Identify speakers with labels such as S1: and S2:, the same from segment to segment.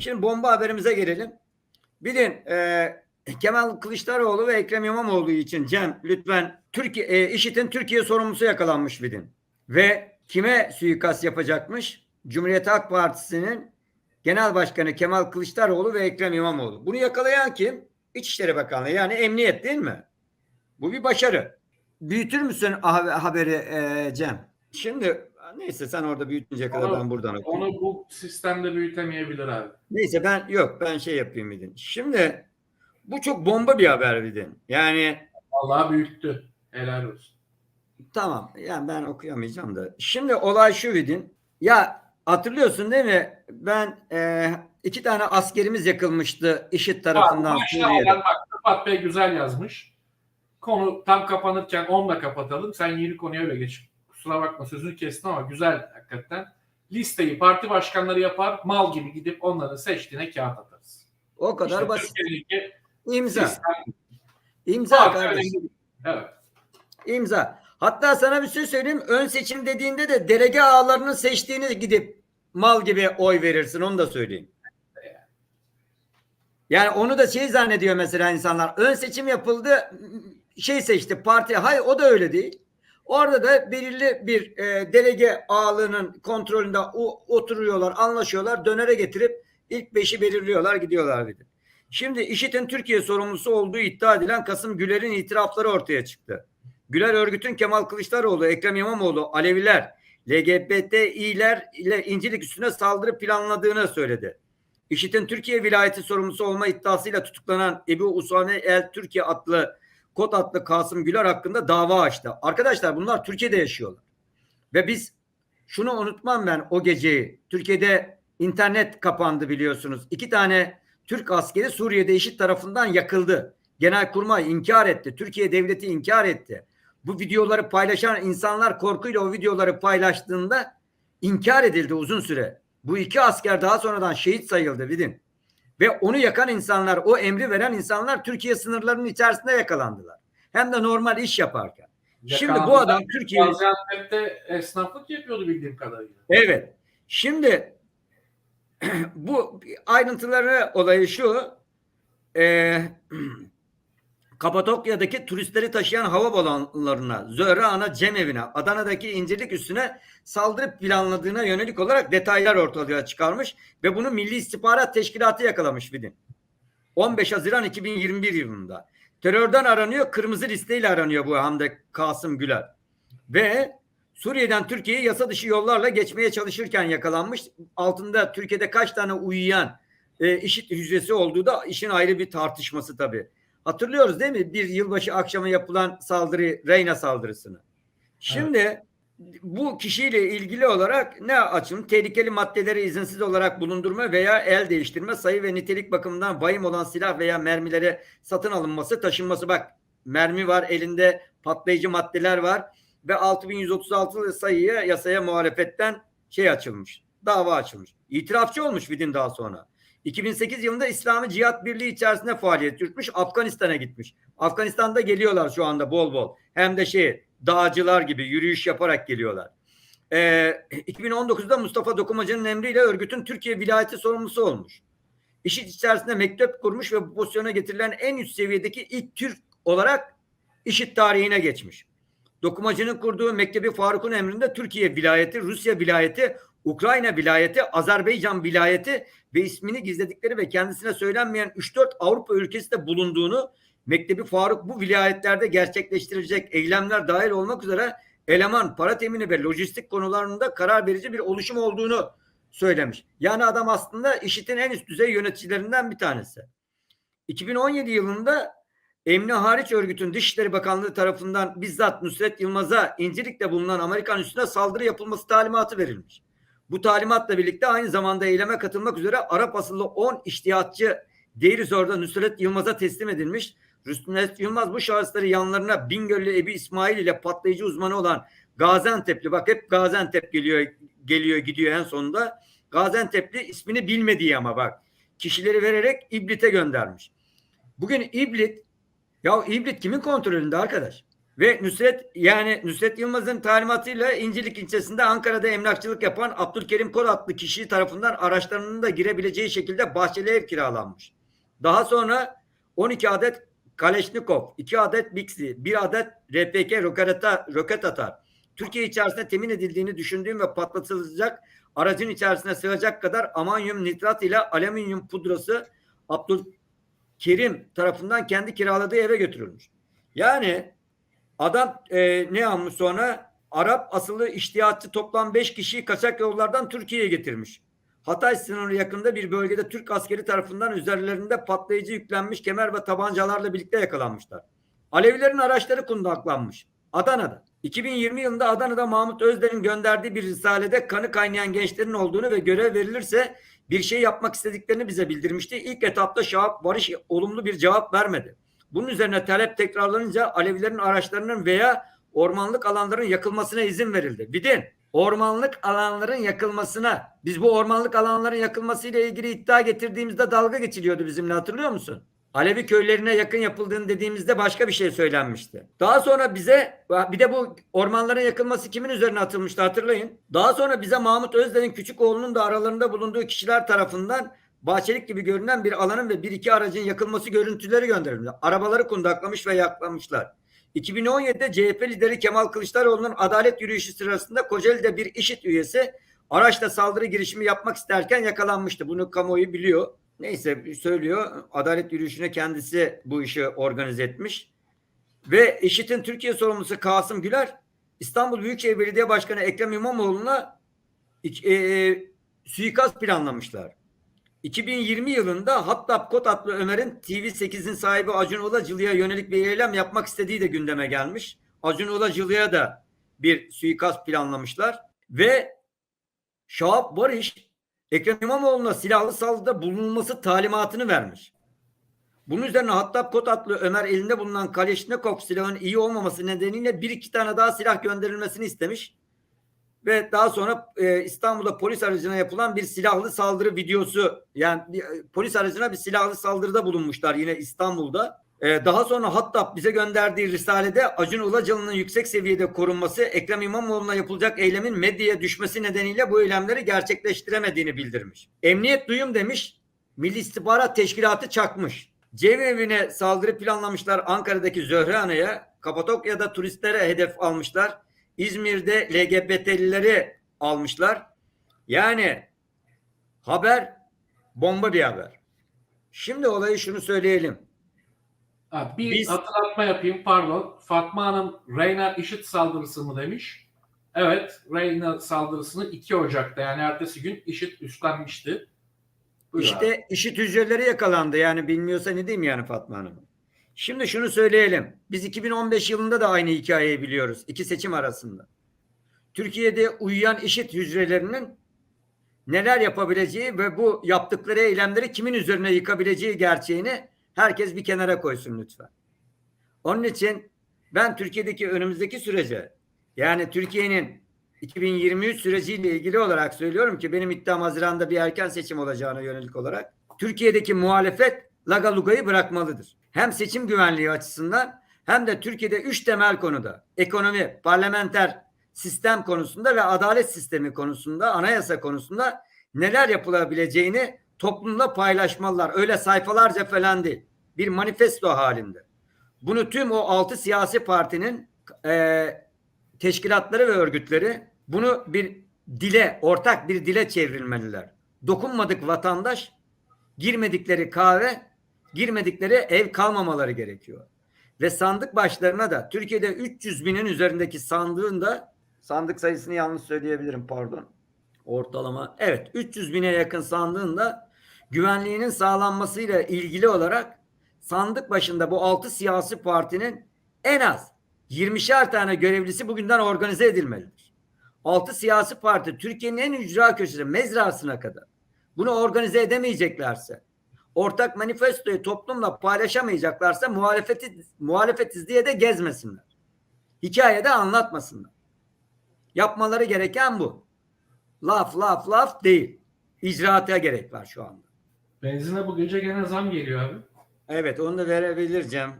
S1: Şimdi bomba haberimize gelelim. Bilin e, Kemal Kılıçdaroğlu ve Ekrem İmamoğlu için Cem lütfen Türkiye e, IŞİD'in Türkiye sorumlusu yakalanmış bilin. Ve kime suikast yapacakmış? Cumhuriyet Halk Partisi'nin Genel Başkanı Kemal Kılıçdaroğlu ve Ekrem İmamoğlu. Bunu yakalayan kim? İçişleri Bakanlığı yani emniyet değil mi? Bu bir başarı. Büyütür müsün ha- haberi e, Cem? Şimdi neyse sen orada büyütünce kadar
S2: Onu-
S1: ben buradan okuyayım.
S2: Onu bu sistemde büyütemeyebilir abi.
S1: Neyse ben yok ben şey yapayım Vidin. Şimdi bu çok bomba bir haber Vidin. Yani
S2: Vallahi büyüttü. Helal olsun.
S1: tamam yani ben okuyamayacağım da. Şimdi olay şu Vidin. Ya hatırlıyorsun değil mi? Ben e, iki tane askerimiz yakılmıştı IŞİD tarafından
S2: Bak, bak Rıfat Bey güzel yazmış. Konu tam kapanırken onunla kapatalım. Sen yeni konuya öyle geç. Kusura bakma sözünü kestim ama güzel hakikaten. Listeyi parti başkanları yapar. Mal gibi gidip onların seçtiğine kağıt atarız.
S1: O kadar
S2: İşte
S1: basit. İmza.
S2: sistem.
S1: İmza
S2: Parti
S1: kardeşim.
S2: önemli. Evet.
S1: İmza. Hatta sana bir şey söyleyeyim. Ön seçim dediğinde de delege ağlarının seçtiğini gidip mal gibi oy verirsin. Onu da söyleyeyim. Yani onu da şey zannediyor mesela insanlar. Ön seçim yapıldı şey seçti parti. Hayır o da öyle değil. Orada da belirli bir e, delege ağlığının kontrolünde o, oturuyorlar, anlaşıyorlar. Dönere getirip ilk beşi belirliyorlar, gidiyorlar bir de. Şimdi IŞİD'in Türkiye sorumlusu olduğu iddia edilen Kasım Güler'in itirafları ortaya çıktı. Güler örgütün Kemal Kılıçdaroğlu, Ekrem İmamoğlu, Aleviler, LGBTİ'ler ile İncilik üstüne saldırı planladığını söyledi. IŞİD'in Türkiye vilayeti sorumlusu olma iddiasıyla tutuklanan Ebu Usame El Türkiye adlı kod adlı Kasım Güler hakkında dava açtı. Arkadaşlar bunlar Türkiye'de yaşıyorlar. Ve biz şunu unutmam ben o geceyi. Türkiye'de internet kapandı biliyorsunuz. İki tane Türk askeri Suriye'de IŞİD tarafından yakıldı. Genelkurmay inkar etti. Türkiye devleti inkar etti. Bu videoları paylaşan insanlar korkuyla o videoları paylaştığında inkar edildi uzun süre. Bu iki asker daha sonradan şehit sayıldı bilin. Ve onu yakan insanlar, o emri veren insanlar Türkiye sınırlarının içerisinde yakalandılar. Hem de normal iş yaparken. Şimdi bu adam Türkiye...
S2: Gaziantep'te esnaflık yapıyordu bildiğim kadarıyla.
S1: Evet. Şimdi bu ayrıntıları olayı şu. E, Kapadokya'daki turistleri taşıyan hava balonlarına, Zöhre Ana Cemevi'ne, Adana'daki incirlik üstüne saldırı planladığına yönelik olarak detaylar ortaya çıkarmış ve bunu Milli İstihbarat Teşkilatı yakalamış Vidin. 15 Haziran 2021 yılında. Terörden aranıyor, kırmızı listeyle aranıyor bu Hamdi Kasım Güler. Ve Suriye'den Türkiye'ye yasa dışı yollarla geçmeye çalışırken yakalanmış. Altında Türkiye'de kaç tane uyuyan e, işit hücresi olduğu da işin ayrı bir tartışması tabii. Hatırlıyoruz değil mi? Bir yılbaşı akşamı yapılan saldırı, Reyna saldırısını. Şimdi bu kişiyle ilgili olarak ne açın? Tehlikeli maddeleri izinsiz olarak bulundurma veya el değiştirme, sayı ve nitelik bakımından vahim olan silah veya mermilere satın alınması, taşınması. Bak mermi var, elinde patlayıcı maddeler var ve 6136 sayıya yasaya muhalefetten şey açılmış. Dava açılmış. İtirafçı olmuş Vidin daha sonra. 2008 yılında İslami Cihat Birliği içerisinde faaliyet yürütmüş. Afganistan'a gitmiş. Afganistan'da geliyorlar şu anda bol bol. Hem de şey dağcılar gibi yürüyüş yaparak geliyorlar. Ee, 2019'da Mustafa Dokumacı'nın emriyle örgütün Türkiye vilayeti sorumlusu olmuş. İşit içerisinde mektup kurmuş ve bu pozisyona getirilen en üst seviyedeki ilk Türk olarak işit tarihine geçmiş. Dokumacının kurduğu Mektebi Faruk'un emrinde Türkiye vilayeti, Rusya vilayeti, Ukrayna vilayeti, Azerbaycan vilayeti ve ismini gizledikleri ve kendisine söylenmeyen 3-4 Avrupa ülkesi de bulunduğunu Mektebi Faruk bu vilayetlerde gerçekleştirecek eylemler dahil olmak üzere eleman, para temini ve lojistik konularında karar verici bir oluşum olduğunu söylemiş. Yani adam aslında IŞİD'in en üst düzey yöneticilerinden bir tanesi. 2017 yılında Emni hariç örgütün Dışişleri Bakanlığı tarafından bizzat Nusret Yılmaz'a İncirlik'te bulunan Amerikan üssüne saldırı yapılması talimatı verilmiş. Bu talimatla birlikte aynı zamanda eyleme katılmak üzere Arap asıllı 10 iştihatçı Deirizor'da Nusret Yılmaz'a teslim edilmiş. Nusret Yılmaz bu şahısları yanlarına Bingöl'lü Ebi İsmail ile patlayıcı uzmanı olan Gaziantep'li bak hep Gaziantep geliyor geliyor gidiyor en sonunda. Gaziantep'li ismini bilmediği ama bak kişileri vererek İblit'e göndermiş. Bugün İblit ya İblit kimin kontrolünde arkadaş? Ve Nusret yani Nusret Yılmaz'ın talimatıyla İncilik ilçesinde Ankara'da emlakçılık yapan Abdülkerim Kol adlı kişi tarafından araçlarının da girebileceği şekilde bahçeli ev kiralanmış. Daha sonra 12 adet Kaleşnikov, 2 adet Bixi, 1 adet roket, roket atar. Türkiye içerisinde temin edildiğini düşündüğüm ve patlatılacak aracın içerisine sığacak kadar amonyum nitrat ile alüminyum pudrası Abdülkerim tarafından kendi kiraladığı eve götürülmüş. Yani adam e, ne yapmış sonra? Arap asıllı iştihatçı toplam 5 kişiyi kaçak yollardan Türkiye'ye getirmiş. Hatay sınırı yakında bir bölgede Türk askeri tarafından üzerlerinde patlayıcı yüklenmiş kemer ve tabancalarla birlikte yakalanmışlar. Alevilerin araçları kundaklanmış. Adana'da. 2020 yılında Adana'da Mahmut Özder'in gönderdiği bir risalede kanı kaynayan gençlerin olduğunu ve görev verilirse bir şey yapmak istediklerini bize bildirmişti. İlk etapta Şahap Barış olumlu bir cevap vermedi. Bunun üzerine talep tekrarlanınca Alevilerin araçlarının veya ormanlık alanların yakılmasına izin verildi. Bidin ormanlık alanların yakılmasına biz bu ormanlık alanların yakılmasıyla ilgili iddia getirdiğimizde dalga geçiliyordu bizimle hatırlıyor musun? Alevi köylerine yakın yapıldığını dediğimizde başka bir şey söylenmişti. Daha sonra bize bir de bu ormanların yakılması kimin üzerine atılmıştı hatırlayın. Daha sonra bize Mahmut Özden'in küçük oğlunun da aralarında bulunduğu kişiler tarafından bahçelik gibi görünen bir alanın ve bir iki aracın yakılması görüntüleri gönderilmiş. Arabaları kundaklamış ve yaklamışlar. 2017'de CHP lideri Kemal Kılıçdaroğlu'nun adalet yürüyüşü sırasında Kocaeli'de bir IŞİD üyesi araçla saldırı girişimi yapmak isterken yakalanmıştı. Bunu kamuoyu biliyor. Neyse söylüyor. Adalet yürüyüşüne kendisi bu işi organize etmiş. Ve IŞİD'in Türkiye sorumlusu Kasım Güler İstanbul Büyükşehir Belediye Başkanı Ekrem İmamoğlu'na e, e, suikast planlamışlar. 2020 yılında Hattab Kot adlı Ömer'in TV8'in sahibi Acun Ilıcalı'ya yönelik bir eylem yapmak istediği de gündeme gelmiş. Acun Ilıcalı'ya da bir suikast planlamışlar ve Şahap Barış Ekrem İmamoğlu'na silahlı saldırıda bulunulması talimatını vermiş. Bunun üzerine Hattab Kot adlı Ömer elinde bulunan Kaleşnikov silahın iyi olmaması nedeniyle bir iki tane daha silah gönderilmesini istemiş. Ve daha sonra e, İstanbul'da polis aracına yapılan bir silahlı saldırı videosu yani bir, e, polis aracına bir silahlı saldırıda bulunmuşlar yine İstanbul'da. E, daha sonra Hattab bize gönderdiği risalede Acun Ilıcalı'nın yüksek seviyede korunması Ekrem İmamoğlu'na yapılacak eylemin medyaya düşmesi nedeniyle bu eylemleri gerçekleştiremediğini bildirmiş. Emniyet duyum demiş Milli İstihbarat Teşkilatı çakmış. Cemevi'ne saldırı planlamışlar Ankara'daki Zöhrehane'ye. Kapadokya'da turistlere hedef almışlar. İzmir'de LGBT'lileri almışlar. Yani haber bomba bir haber. Şimdi olayı şunu söyleyelim.
S2: Ha, bir
S1: Biz-
S2: hatırlatma yapayım pardon. Fatma Hanım Reyna IŞİD saldırısı mı demiş. Evet Reyna saldırısını 2 Ocak'ta yani ertesi gün IŞİD üstlenmişti. Buyur abi.
S1: İşte işit hücreleri yakalandı. Yani bilmiyorsa ne diyeyim yani Fatma Hanım. Şimdi şunu söyleyelim. Biz 2015 yılında da aynı hikayeyi biliyoruz. İki seçim arasında. Türkiye'de uyuyan işit hücrelerinin neler yapabileceği ve bu yaptıkları eylemleri kimin üzerine yıkabileceği gerçeğini herkes bir kenara koysun lütfen. Onun için ben Türkiye'deki önümüzdeki sürece yani Türkiye'nin 2023 süreciyle ilgili olarak söylüyorum ki benim iddiam Haziran'da bir erken seçim olacağına yönelik olarak Türkiye'deki muhalefet lagalugayı bırakmalıdır. Hem seçim güvenliği açısından hem de Türkiye'de üç temel konuda ekonomi, parlamenter sistem konusunda ve adalet sistemi konusunda, anayasa konusunda neler yapılabileceğini toplumla paylaşmalılar. Öyle sayfalarca falan değil. Bir manifesto halinde. Bunu tüm o altı siyasi partinin eee teşkilatları ve örgütleri bunu bir dile, ortak bir dile çevrilmeliler. Dokunmadık vatandaş, girmedikleri kahve, girmedikleri ev kalmamaları gerekiyor. Ve sandık başlarına da Türkiye'de 300 binin üzerindeki sandığında sandık sayısını yanlış söyleyebilirim pardon. Ortalama evet 300 bine yakın sandığında güvenliğinin sağlanmasıyla ilgili olarak sandık başında bu 6 siyasi partinin en az 20'şer tane görevlisi bugünden organize edilmelidir. 6 siyasi parti Türkiye'nin en ücra köşesi mezrasına kadar bunu organize edemeyeceklerse ortak manifestoyu toplumla paylaşamayacaklarsa muhalefeti muhalefetiz diye de gezmesinler. Hikayede anlatmasınlar. Yapmaları gereken bu. Laf laf laf değil. İcraata gerek var şu anda.
S2: Benzine bu gece gene zam geliyor abi.
S1: Evet onu da verebileceğim.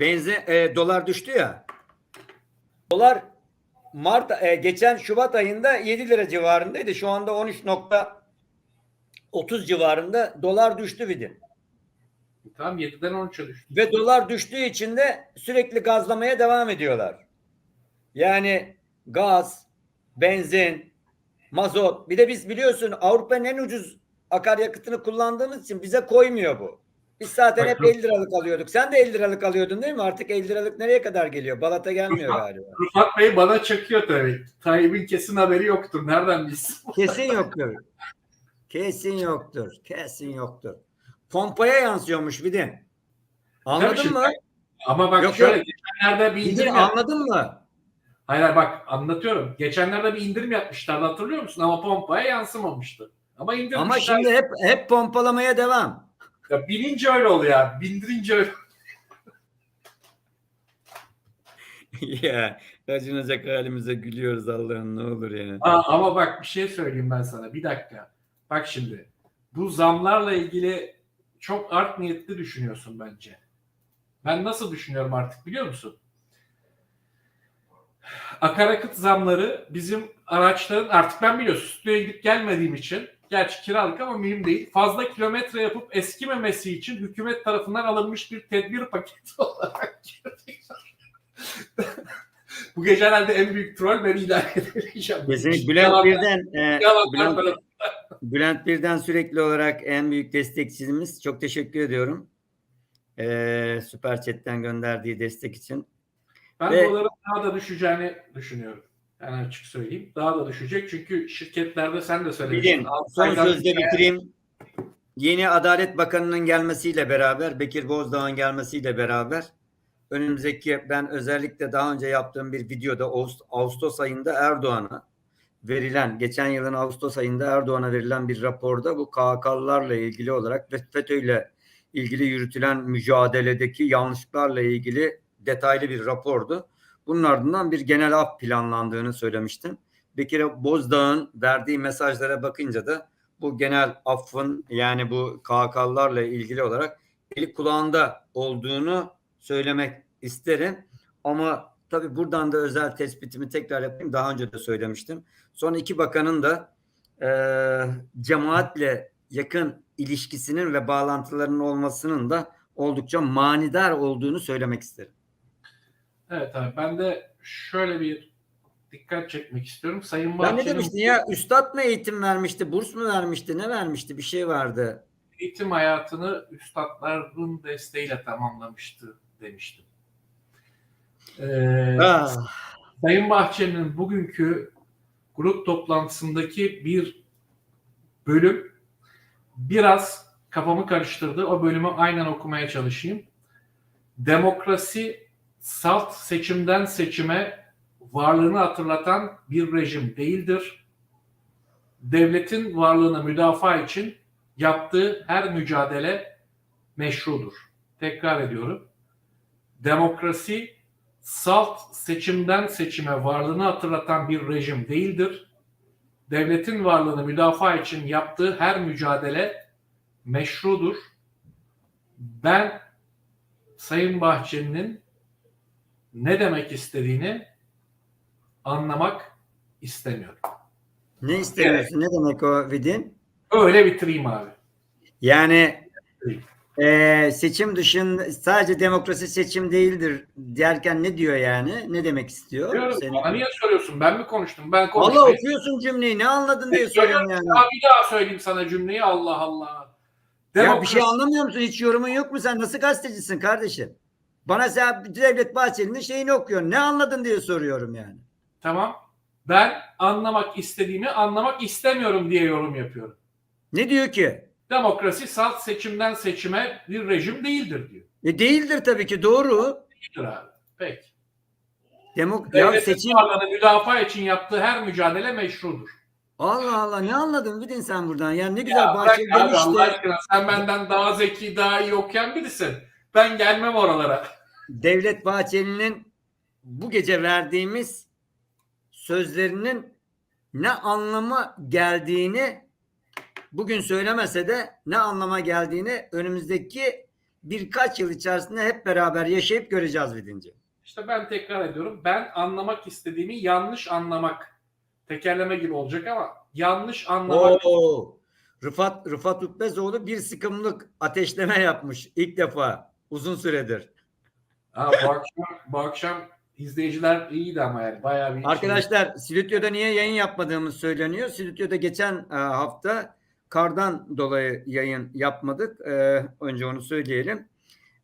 S1: Benzin e, dolar düştü ya. Dolar Mart e, geçen Şubat ayında 7 lira civarındaydı. Şu anda 13.30 civarında dolar düştü Vidin.
S2: Tamam 7'den 13'e düştü.
S1: Ve dolar düştüğü için de sürekli gazlamaya devam ediyorlar. Yani gaz, benzin, mazot. Bir de biz biliyorsun Avrupa'nın en ucuz akaryakıtını kullandığımız için bize koymuyor bu. Biz zaten hep
S2: Bak-
S1: 50 liralık alıyorduk. Sen de 50 liralık alıyordun değil mi? Artık 50 liralık nereye kadar geliyor? Balat'a gelmiyor galiba.
S2: Rıfat Bey bana çakıyor tabii. Tayyip'in kesin haberi yoktur. Nereden bilsin?
S1: Kesin yoktur. Kesin yoktur. Kesin yoktur. Pompaya yansıyormuş bir de. Anladın
S2: Tabii
S1: mı?
S2: Ama bak
S1: Yok,
S2: şöyle
S1: yok.
S2: geçenlerde bir indirim yap-
S1: anladın mı?
S2: Hayır hayır, bak anlatıyorum. Geçenlerde bir indirim yapmışlardı hatırlıyor musun? Ama pompaya yansımamıştı. Ama indirmişler.
S1: Ama şimdi hep hep pompalamaya devam.
S2: Ya binince öyle oluyor ya. Bindirince öyle.
S1: ya acınacak halimize gülüyoruz Allah'ım ne olur ya.
S2: Aa, ama bak bir şey söyleyeyim ben sana. Bir dakika. Bak şimdi. Bu zamlarla ilgili çok art niyetli düşünüyorsun bence. Ben nasıl düşünüyorum artık biliyor musun? Akaryakıt zamları bizim araçların artık ben biliyorsun stüdyoya gidip gelmediğim için gerçi kiralık ama mühim değil. Fazla kilometre yapıp eskimemesi için hükümet tarafından alınmış bir tedbir paketi olarak Bu gece herhalde en büyük troll beni idare edemeyeceğim.
S1: Kesinlikle Bülent birden e, Bülent, Bülent birden sürekli olarak en büyük destekçimiz. Çok teşekkür ediyorum. E, Süper Chat'ten gönderdiği destek için.
S2: Ben
S1: Ve-
S2: doların daha da düşeceğini düşünüyorum. Yani açık söyleyeyim. Daha da düşecek. Çünkü şirketlerde sen de söylemiştin.
S1: Bilin, son sözle bitireyim. Yeni Adalet Bakanı'nın gelmesiyle beraber, Bekir Bozdağ'ın gelmesiyle beraber önümüzdeki ben özellikle daha önce yaptığım bir videoda Ağust- Ağustos ayında Erdoğan'a verilen, geçen yılın Ağustos ayında Erdoğan'a verilen bir raporda bu KHK'lılarla ilgili olarak ve FETÖ'yle ilgili yürütülen mücadeledeki yanlışlıklarla ilgili detaylı bir rapordu. Bunun ardından bir genel af planlandığını söylemiştim. Bekir Bozdağ'ın verdiği mesajlara bakınca da bu genel affın yani bu KHK'lılarla ilgili olarak eli kulağında olduğunu söylemek isterim. Ama tabii buradan da özel tespitimi tekrar yapayım. Daha önce de söylemiştim. Son iki bakanın da e, cemaatle yakın ilişkisinin ve bağlantılarının olmasının da oldukça manidar olduğunu söylemek isterim.
S2: Evet abi ben de şöyle bir dikkat çekmek istiyorum. Sayın
S1: Ben ne demiştin ya? Üstad mı eğitim vermişti? Burs mu vermişti? Ne vermişti? Bir şey vardı.
S2: eğitim hayatını üstadların desteğiyle tamamlamıştı demiştim. Ee,
S1: Ah.
S2: Sayın Bahçeli'nin bugünkü grup toplantısındaki bir bölüm biraz kafamı karıştırdı. O bölümü aynen okumaya çalışayım. Demokrasi salt seçimden seçime varlığını hatırlatan bir rejim değildir. Devletin varlığını müdafaa için yaptığı her mücadele meşrudur. Tekrar ediyorum. Demokrasi salt seçimden seçime varlığını hatırlatan bir rejim değildir. Devletin varlığını müdafaa için yaptığı her mücadele meşrudur. Ben Sayın Bahçeli'nin ne demek istediğini anlamak istemiyorum.
S1: Ne istemiyorsun? Ne demek o Vidin?
S2: Öyle bitireyim abi.
S1: Yani eee, seçim dışında sadece demokrasi seçim değildir derken ne diyor yani? Ne demek istiyor?
S2: Diyorum,
S1: Senin-
S2: bana niye soruyorsun? Ben mi konuştum? Ben konuştum.
S1: Allah okuyorsun cümleyi ne anladın diye soruyorum yani.
S2: Ya bir daha söyleyeyim sana cümleyi. Allah Allah.
S1: Ya bir
S2: Demokrasi-
S1: şey anlamıyor musun? Hiç yorumun yok mu? Sen nasıl gazetecisin kardeşim? Bana sen Devlet Bahçeli'nin şeyini okuyorsun. Ne anladın diye soruyorum yani.
S2: Tamam. Ben anlamak istediğimi anlamak istemiyorum diye yorum yapıyorum.
S1: Ne diyor ki?
S2: Demokrasi salt seçimden seçime bir rejim değildir diyor.
S1: E değildir tabii ki doğru.
S2: Değildir abi. Peki.
S1: Demok ya seçim
S2: varlığını müdafaa için yaptığı her mücadele meşrudur.
S1: Allah Allah ne anladın Vidin sen buradan? Ya ne güzel
S2: Ya
S1: Bahçeli
S2: abi Allah aşkına sen benden daha zeki, daha iyi okuyan birisin. Ben gelmem oralara.
S1: Devlet Bahçeli'nin bu gece verdiğimiz sözlerinin ne anlama geldiğini bugün söylemese de ne anlama geldiğini önümüzdeki birkaç yıl içerisinde hep beraber yaşayıp göreceğiz Vidinci.
S2: İşte ben tekrar ediyorum. Ben anlamak istediğimi yanlış anlamak. Tekerleme gibi olacak ama yanlış anlamak.
S1: Oo. Rıfat Rıfat Utbezoğlu bir sıkımlık ateşleme yapmış ilk defa uzun süredir.
S2: Ha, bu akşam bu akşam izleyiciler iyiydi ama yani bayağı bir
S1: Arkadaşlar Silütyo'da niye yayın yapmadığımız söyleniyor. Silütyo'da geçen e, hafta kardan dolayı yayın yapmadık. E, önce onu söyleyelim.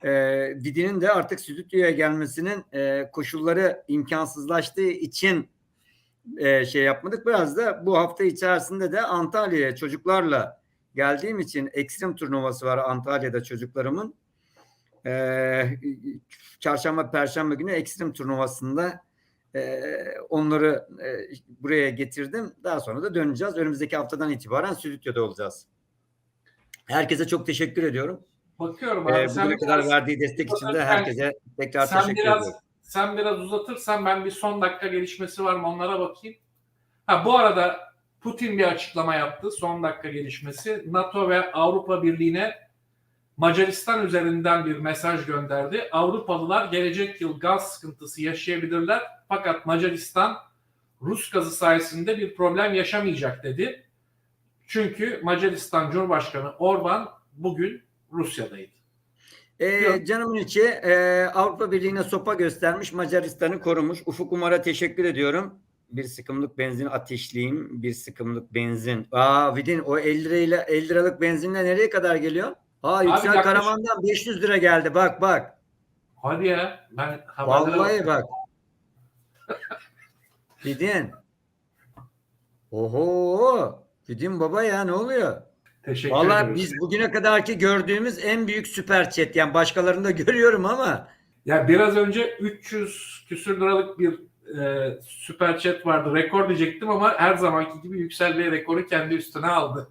S1: E, Vidi'nin de artık Silütyo'ya gelmesinin e, koşulları imkansızlaştığı için e, şey yapmadık. Biraz da bu hafta içerisinde de Antalya'ya çocuklarla geldiğim için ekstrem turnuvası var Antalya'da çocuklarımın. E, çarşamba perşembe günü ekstrem turnuvasında e, onları e, buraya getirdim. Daha sonra da döneceğiz. Önümüzdeki haftadan itibaren stüdyoda olacağız. Herkese çok teşekkür ediyorum.
S2: bakıyorum abi.
S1: Ee,
S2: sen
S1: kadar
S2: biraz-
S1: verdiği destek için de herkese tekrar
S2: sen
S1: teşekkür
S2: biraz
S1: ediyorum.
S2: sen biraz uzatırsan ben bir son dakika gelişmesi var mı onlara bakayım. Ha bu arada Putin bir açıklama yaptı. Son dakika gelişmesi. NATO ve Avrupa Birliği'ne Macaristan üzerinden bir mesaj gönderdi. Avrupalılar gelecek yıl gaz sıkıntısı yaşayabilirler. Fakat Macaristan Rus gazı sayesinde bir problem yaşamayacak dedi. Çünkü Macaristan Cumhurbaşkanı Orban bugün Rusya'daydı. Yok.
S1: canımın içi e, Avrupa Birliği'ne sopa göstermiş Macaristan'ı korumuş. Ufuk Umar'a teşekkür ediyorum. Bir sıkımlık benzin ateşleyeyim. Bir sıkımlık benzin. Aa Vidin o 50 lirayla 50 liralık benzinle nereye kadar geliyor? Aa Yüksel
S2: yaklaşık-
S1: Karaman'dan 500 lira geldi. Bak bak.
S2: Hadi ya ben haberlere
S1: Vallahi bak. Vidin. Oho. Vidin baba ya ne oluyor?
S2: Teşekkür
S1: Vallahi
S2: ederim.
S1: biz bugüne kadarki gördüğümüz en büyük süper chat. Yani başkalarını da görüyorum ama
S2: Ya biraz önce 300 küsür liralık bir e, süper chat vardı. Rekor diyecektim ama her zamanki gibi Yüksel Bey rekoru kendi üstüne aldı.